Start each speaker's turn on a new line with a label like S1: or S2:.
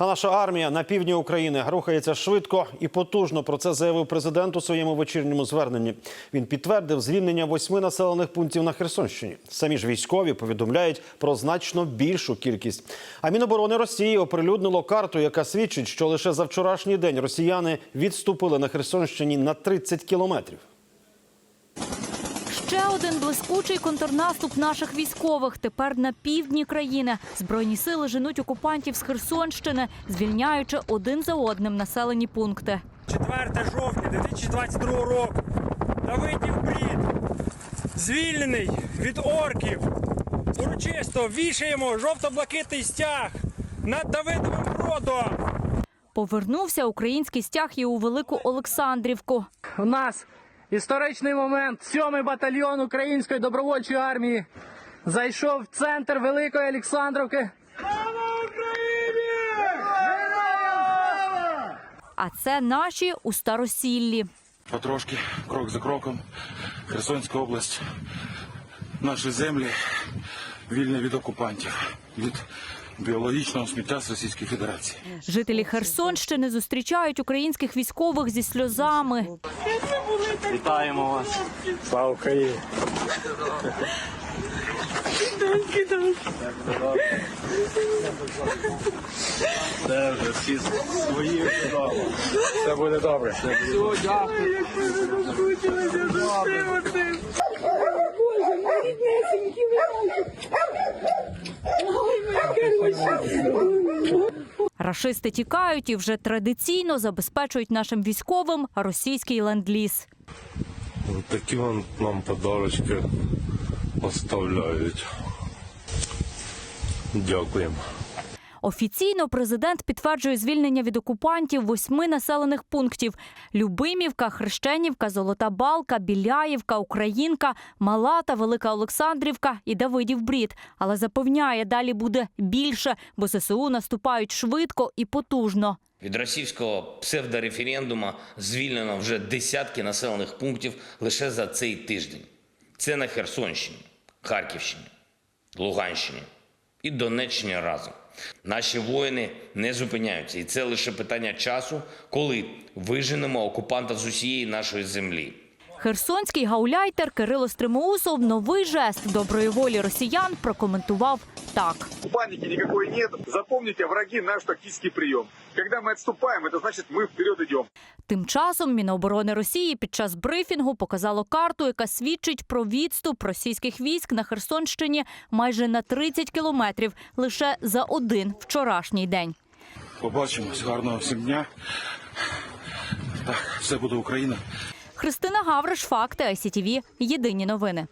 S1: А наша армія на півдні України рухається швидко і потужно. Про це заявив президент у своєму вечірньому зверненні. Він підтвердив звільнення восьми населених пунктів на Херсонщині. Самі ж військові повідомляють про значно більшу кількість. А Міноборони Росії оприлюднило карту, яка свідчить, що лише за вчорашній день росіяни відступили на Херсонщині на 30 кілометрів.
S2: Один блискучий контрнаступ наших військових. Тепер на півдні країни збройні сили женуть окупантів з Херсонщини, звільняючи один за одним населені пункти.
S3: 4 жовтня 2022 року. Давидів Брід звільнений від орків. Урочисто вішаємо жовто-блакитний стяг над Давидовим Бродом.
S2: Повернувся український стяг і у Велику Олександрівку.
S4: У нас історичний момент. Сьомий батальйон Української добровольчої армії зайшов в центр Великої Олександровки.
S2: А це наші у Старосіллі.
S5: Потрошки, крок за кроком, Херсонська область, наші землі вільні від окупантів, від біологічного сміття з Російської Федерації.
S2: Жителі Херсонщини зустрічають українських військових зі сльозами.
S3: Слава Україні! Це вже всі свої вдома. Все буде добре.
S2: Рашисти тікають і вже традиційно забезпечують нашим військовим російський ленд-ліз.
S6: Такі вам нам подарочки оставляють. Дякуємо.
S2: Офіційно президент підтверджує звільнення від окупантів восьми населених пунктів: Любимівка, Хрещенівка, Золота Балка, Біляївка, Українка, Мала та Велика Олександрівка і Давидів Брід. Але запевняє, далі буде більше, бо ЗСУ наступають швидко і потужно.
S7: Від російського псевдореферендума звільнено вже десятки населених пунктів лише за цей тиждень. Це на Херсонщині, Харківщині, Луганщині і Донеччині разом. Наші воїни не зупиняються, і це лише питання часу, коли виженемо окупанта з усієї нашої землі.
S2: Херсонський гауляйтер Кирило Стримоусов новий жест доброї волі росіян прокоментував так.
S8: Паники никакой нет. Запомните, враги наш тактический прием. Когда мы отступаем, это значит мы вперед идем.
S2: Тим часом Міноборони Росії під час брифінгу показало карту, яка свідчить про відступ російських військ на Херсонщині майже на 30 кілометрів лише за один вчорашній день.
S5: Побачимось, гарного всім дня. Так, все буде Україна.
S2: Христина Гавриш, факти ICTV, Єдині новини.